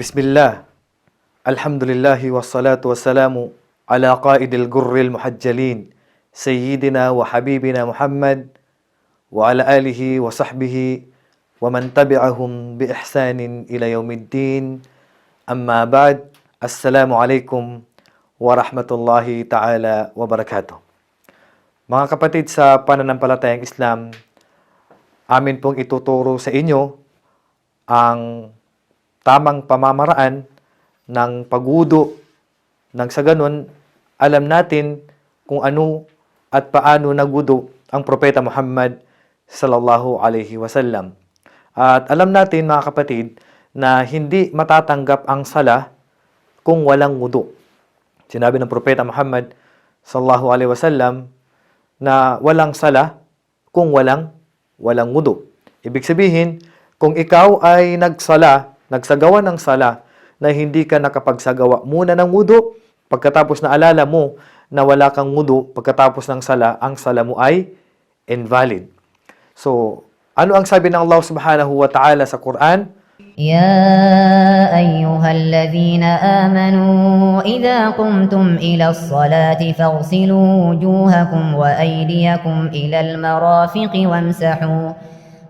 Bismillah. Alhamdulillahi wassalatu wassalamu ala qaidil gurril muhajjalin sayyidina wa habibina Muhammad wa ala alihi wa sahbihi wa man tabi'ahum bi ihsanin ila yaumiddin. Amma ba'd. Assalamu alaikum wa rahmatullahi ta'ala wa barakatuh. Mga kapatid sa pananampalatayang Islam, amin pong ituturo sa inyo ang tamang pamamaraan ng pagwudo nang sa ganun alam natin kung ano at paano nagwudo ang propeta Muhammad sallallahu alaihi wasallam. At alam natin mga kapatid na hindi matatanggap ang sala kung walang wudu. Sinabi ng propeta Muhammad sallallahu alaihi wasallam na walang sala kung walang walang wudu. Ibig sabihin, kung ikaw ay nagsala, nagsagawa ng sala na hindi ka nakapagsagawa muna ng wudu, pagkatapos na alala mo na wala kang wudu, pagkatapos ng sala, ang sala mo ay invalid. So, ano ang sabi ng Allah subhanahu wa ta'ala sa Quran? يا أيها الذين آمنوا إذا قمتم إلى الصلاة فاغسلوا وجوهكم وأيديكم إلى المرافق وامسحوا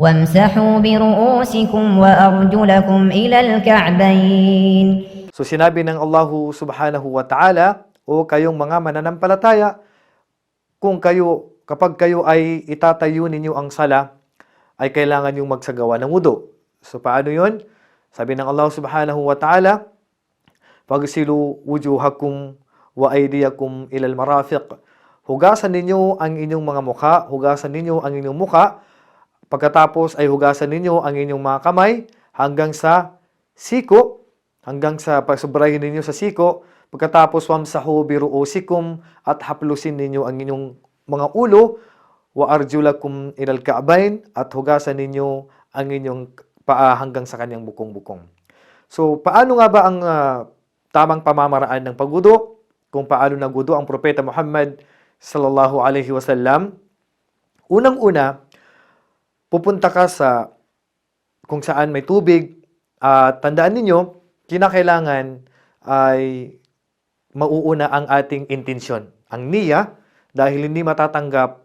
وامسحوا برؤوسكم وأرجلكم إلى الكعبين So sinabi ng Allah subhanahu wa ta'ala, o kayong mga mananampalataya, kung kayo, kapag kayo ay itatayo ninyo ang sala, ay kailangan yung magsagawa ng wudu. So paano yun? Sabi ng Allah subhanahu wa ta'ala, Pagsilu wujuhakum wa aydiyakum ilal marafiq. Hugasan ninyo ang inyong mga mukha, hugasan ninyo ang inyong mukha, pagkatapos ay hugasan ninyo ang inyong mga kamay hanggang sa siko, hanggang sa pagsobrahin ninyo sa siko, pagkatapos wamsahu biruusikum at haplusin ninyo ang inyong mga ulo, wa arjulakum ilal ka'bayn at hugasan ninyo ang inyong paa hanggang sa kanyang bukong-bukong. So, paano nga ba ang ah, tamang pamamaraan ng pagwudo? Kung paano nagwudo ang propeta Muhammad sallallahu alaihi wasallam? Unang-una, pupunta ka sa kung saan may tubig at tandaan ninyo, kinakailangan ay mauuna ang ating intensyon. Ang niya, dahil hindi matatanggap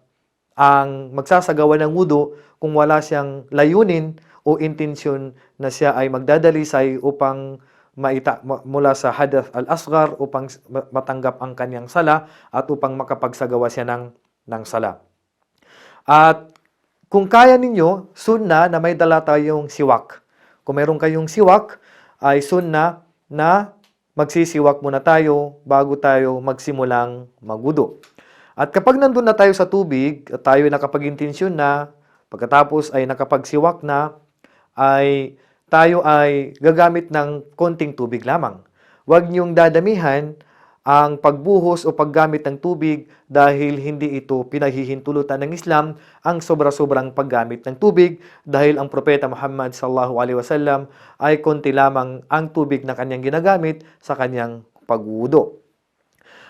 ang magsasagawa ng wudu kung wala siyang layunin o intensyon na siya ay magdadalisay upang maita ma- mula sa hadath al-asghar upang matanggap ang kanyang sala at upang makapagsagawa siya ng, ng sala. At kung kaya ninyo, sunna na may dala tayong siwak. Kung meron kayong siwak, ay sunna na magsisiwak muna tayo bago tayo magsimulang magwudo. At kapag nandun na tayo sa tubig, at tayo ay nakapag-intensyon na, pagkatapos ay nakapagsiwak na, ay tayo ay gagamit ng konting tubig lamang. Huwag niyong dadamihan ang pagbuhos o paggamit ng tubig dahil hindi ito pinahihintulutan ng Islam ang sobra-sobrang paggamit ng tubig dahil ang propeta Muhammad sallallahu alaihi wasallam ay konti lamang ang tubig na kanyang ginagamit sa kanyang pagwudo.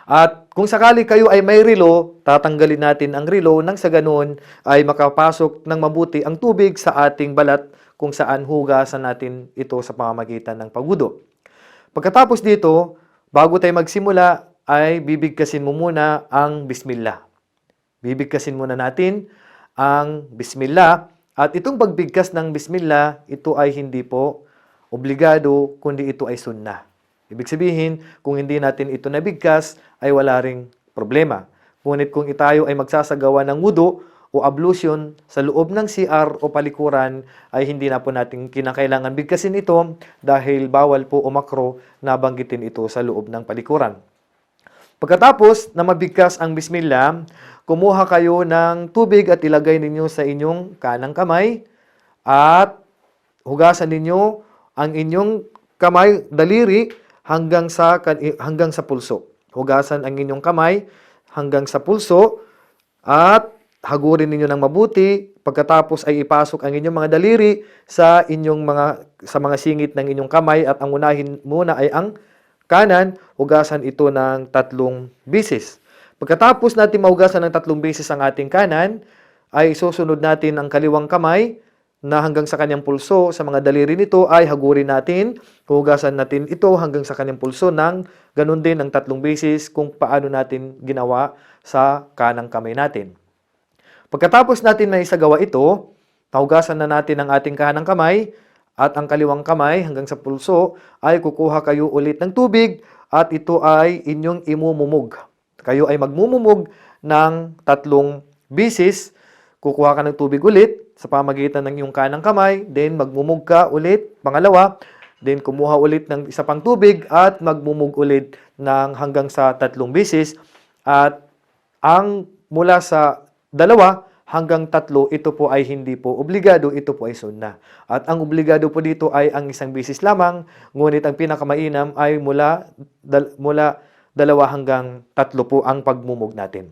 At kung sakali kayo ay may relo, tatanggalin natin ang relo nang sa ganun ay makapasok ng mabuti ang tubig sa ating balat kung saan hugasan natin ito sa pamamagitan ng pagwudo. Pagkatapos dito, bago tayo magsimula, ay bibigkasin mo muna ang Bismillah. Bibigkasin muna natin ang Bismillah. At itong pagbigkas ng Bismillah, ito ay hindi po obligado, kundi ito ay sunnah. Ibig sabihin, kung hindi natin ito nabigkas, ay wala ring problema. Ngunit kung itayo ay magsasagawa ng wudu o ablution sa loob ng CR o palikuran, ay hindi na po natin kinakailangan bigkasin ito dahil bawal po o makro na banggitin ito sa loob ng palikuran. Pagkatapos na mabigkas ang Bismillah, kumuha kayo ng tubig at ilagay ninyo sa inyong kanang kamay at hugasan ninyo ang inyong kamay, daliri hanggang sa hanggang sa pulso. Hugasan ang inyong kamay hanggang sa pulso at hagurin ninyo ng mabuti. Pagkatapos ay ipasok ang inyong mga daliri sa inyong mga sa mga singit ng inyong kamay at ang unahin muna ay ang kanan, hugasan ito ng tatlong bisis. Pagkatapos natin mahugasan ng tatlong bisis ang ating kanan, ay susunod natin ang kaliwang kamay na hanggang sa kanyang pulso, sa mga daliri nito ay hagurin natin, hugasan natin ito hanggang sa kanyang pulso ng ganun din ng tatlong beses kung paano natin ginawa sa kanang kamay natin. Pagkatapos natin na isagawa ito, nahugasan na natin ang ating kanang kamay at ang kaliwang kamay hanggang sa pulso ay kukuha kayo ulit ng tubig at ito ay inyong imumumog. Kayo ay magmumumog ng tatlong bisis. Kukuha ka ng tubig ulit sa pamagitan ng iyong kanang kamay, then magmumog ka ulit, pangalawa, then kumuha ulit ng isa pang tubig at magmumog ulit ng hanggang sa tatlong bisis at ang mula sa dalawa hanggang tatlo, ito po ay hindi po obligado, ito po ay sunna. At ang obligado po dito ay ang isang bisis lamang, ngunit ang pinakamainam ay mula, dal- mula dalawa hanggang tatlo po ang pagmumog natin.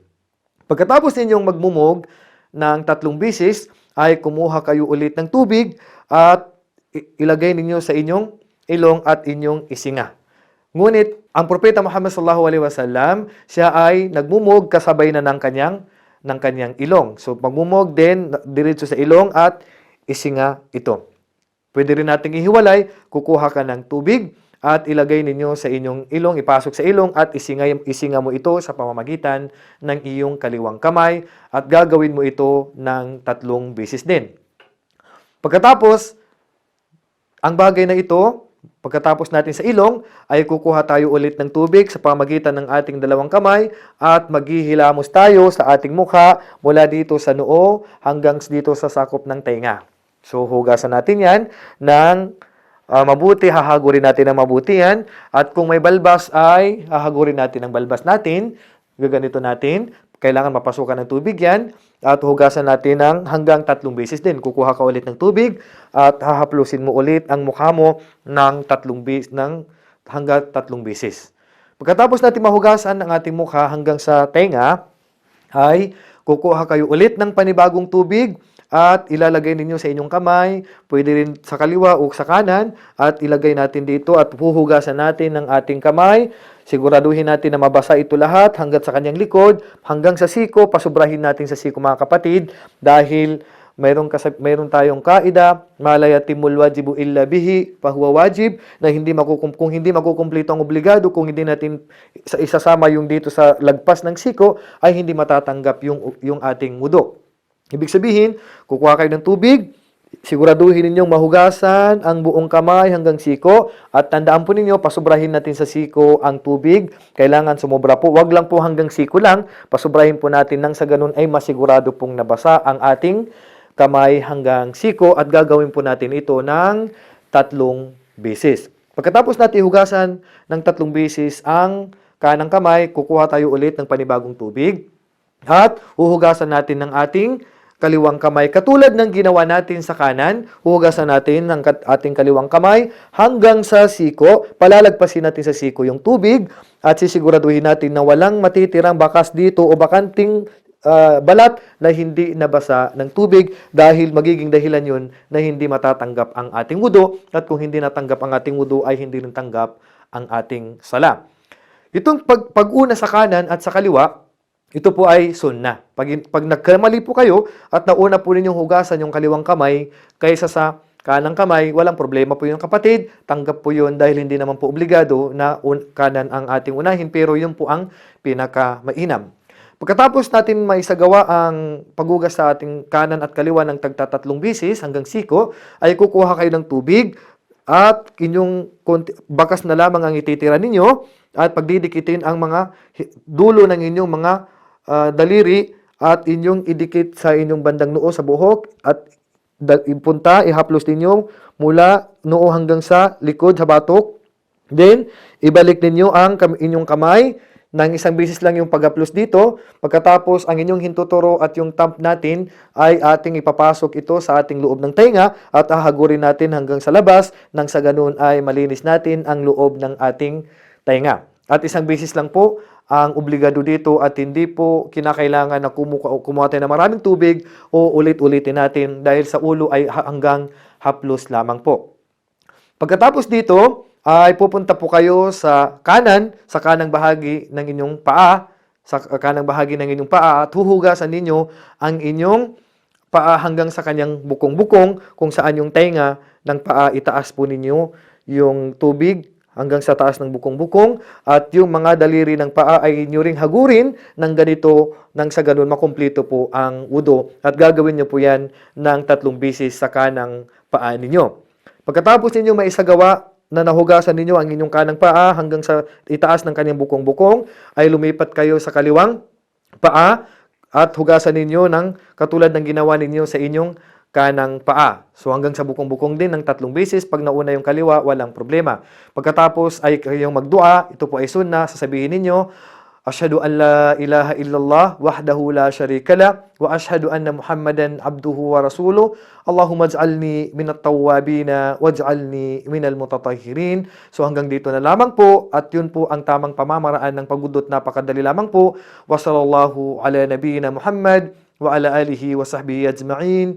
Pagkatapos ninyong magmumog ng tatlong bisis, ay kumuha kayo ulit ng tubig at ilagay ninyo sa inyong ilong at inyong isinga. Ngunit, ang propeta Muhammad sallallahu alaihi wasallam, siya ay nagmumog kasabay na ng kanyang ng kanyang ilong. So magmumog din diretso sa ilong at isinga ito. Pwede rin nating ihiwalay, kukuha ka ng tubig at ilagay ninyo sa inyong ilong, ipasok sa ilong at isinga, isinga mo ito sa pamamagitan ng iyong kaliwang kamay at gagawin mo ito ng tatlong beses din. Pagkatapos, ang bagay na ito, pagkatapos natin sa ilong, ay kukuha tayo ulit ng tubig sa pamagitan ng ating dalawang kamay at maghihilamos tayo sa ating mukha mula dito sa noo hanggang dito sa sakop ng tenga. So, hugasan natin yan ng ah, mabuti, hahagurin natin ng mabuti yan. At kung may balbas ay hahagurin natin ang balbas natin. Gaganito natin. Kailangan mapasukan ng tubig yan. At hugasan natin ng hanggang tatlong beses din. Kukuha ka ulit ng tubig at hahaplusin mo ulit ang mukha mo ng tatlong beses, ng hanggang tatlong beses. Pagkatapos natin mahugasan ang ating mukha hanggang sa tenga, ay kukuha kayo ulit ng panibagong tubig at ilalagay ninyo sa inyong kamay, pwede rin sa kaliwa o sa kanan, at ilagay natin dito at huhugasan natin ng ating kamay. Siguraduhin natin na mabasa ito lahat hanggang sa kanyang likod, hanggang sa siko, pasubrahin natin sa siko mga kapatid, dahil mayroon, kasab- mayroon tayong kaida, malayatimul wajibu illa bihi, pahuwa wajib, na hindi makukum kung hindi makukumpleto ang obligado, kung hindi natin isa- isasama yung dito sa lagpas ng siko, ay hindi matatanggap yung, yung ating mudo. Ibig sabihin, kukuha kayo ng tubig, siguraduhin ninyong mahugasan ang buong kamay hanggang siko at tandaan po ninyo, pasubrahin natin sa siko ang tubig. Kailangan sumobra po. Wag lang po hanggang siko lang. Pasubrahin po natin nang sa ganun ay masigurado pong nabasa ang ating kamay hanggang siko at gagawin po natin ito ng tatlong beses. Pagkatapos natin hugasan ng tatlong beses ang kanang kamay, kukuha tayo ulit ng panibagong tubig at huhugasan natin ng ating kaliwang kamay. Katulad ng ginawa natin sa kanan, huhugasan natin ng ating kaliwang kamay hanggang sa siko. Palalagpasin natin sa siko yung tubig at sisiguraduhin natin na walang matitirang bakas dito o bakanting ah, balat na hindi nabasa ng tubig dahil magiging dahilan yun na hindi matatanggap ang ating wudo at kung hindi natanggap ang ating wudo ay hindi rin tanggap ang ating sala. Itong pag, pag-una sa kanan at sa kaliwa, ito po ay sunna. Pag, pag nagkamali po kayo at nauna po ninyong hugasan yung kaliwang kamay kaysa sa kanang kamay, walang problema po yun kapatid. Tanggap po yun dahil hindi naman po obligado na un- kanan ang ating unahin pero yun po ang pinaka-mainam. Pagkatapos natin maisagawa ang paghugas sa ating kanan at kaliwa ng tagtatatlong bisis hanggang siko, ay kukuha kayo ng tubig at inyong bakas na lamang ang ititira ninyo at pagdidikitin ang mga dulo ng inyong mga ah, daliri at inyong idikit sa inyong bandang noo sa buhok at ipunta, ihaplos ninyo mula noo hanggang sa likod sa batok. Then, ibalik ninyo ang inyong kamay nang isang beses lang yung pag-haplos dito. Pagkatapos, ang inyong hintuturo at yung thumb natin ay ating ipapasok ito sa ating loob ng tenga at ahagurin natin hanggang sa labas nang sa ganun ay malinis natin ang loob ng ating tenga. At isang beses lang po ang obligado dito at hindi po kinakailangan na kumuha, kumuha tayo ng maraming tubig o ulit-ulitin natin dahil sa ulo ay ha- hanggang haplos lamang po. Pagkatapos dito, ay pupunta po kayo sa kanan, sa kanang bahagi ng inyong paa, sa kanang bahagi ng inyong paa at huhugasan ninyo ang inyong paa hanggang sa kanyang bukong-bukong, kung saan yung tenga ng paa itaas po ninyo yung tubig hanggang sa taas ng bukong-bukong at yung mga daliri ng paa ay inyo ring hagurin ng ganito nang sa ganun makumpleto po ang wudo at gagawin nyo po yan ng tatlong bisis sa kanang paa ninyo. Pagkatapos ninyo maisagawa na nahugasan ninyo ang inyong kanang paa hanggang sa itaas ng kanyang bukong-bukong, ay lumipat kayo sa kaliwang paa at hugasan ninyo ng katulad ng ginawa ninyo sa inyong kanang paa. So hanggang sa bukong-bukong din ng tatlong beses, pag nauna yung kaliwa, walang problema. Pagkatapos ay kayong magdua, ito po ay sunnah, sasabihin ninyo, Ashhadu an la ilaha illallah wahdahu la syarika la wa ashhadu anna Muhammadan abduhu wa rasuluh. Allahumma ij'alni minat tawwabina waj'alni minal mutatahhirin. So hanggang dito na lamang po at yun po ang tamang pamamaraan ng pagudot napakadali lamang po. Wa sallallahu ala nabiyyina Muhammad wa ala alihi wa sahbihi ajma'in.